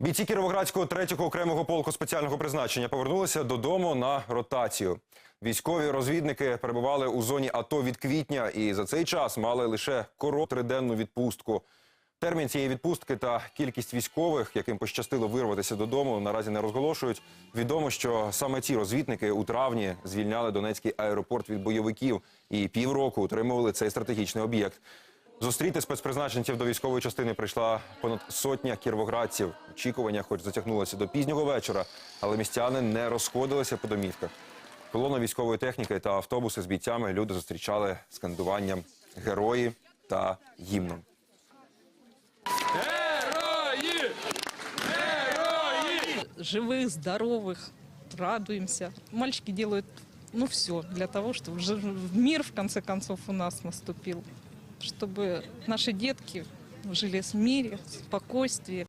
Бійці Кіровоградського третього окремого полку спеціального призначення повернулися додому на ротацію. Військові розвідники перебували у зоні АТО від квітня і за цей час мали лише коротку триденну відпустку. Термін цієї відпустки та кількість військових, яким пощастило вирватися додому, наразі не розголошують. Відомо, що саме ці розвідники у травні звільняли Донецький аеропорт від бойовиків і півроку утримували цей стратегічний об'єкт. Зустріти спецпризначенців до військової частини прийшла понад сотня кіровоградців. Очікування, хоч затягнулося до пізнього вечора, але містяни не розходилися по домівках. Колону військової техніки та автобуси з бійцями люди зустрічали скандуванням герої та гімном. Герої! Герої! живых, здоровых, радуемся. Мальчики делают, ну, все для того, чтобы жи- мир, в конце концов, у нас наступил. Чтобы наши детки жили в мире, в спокойствии.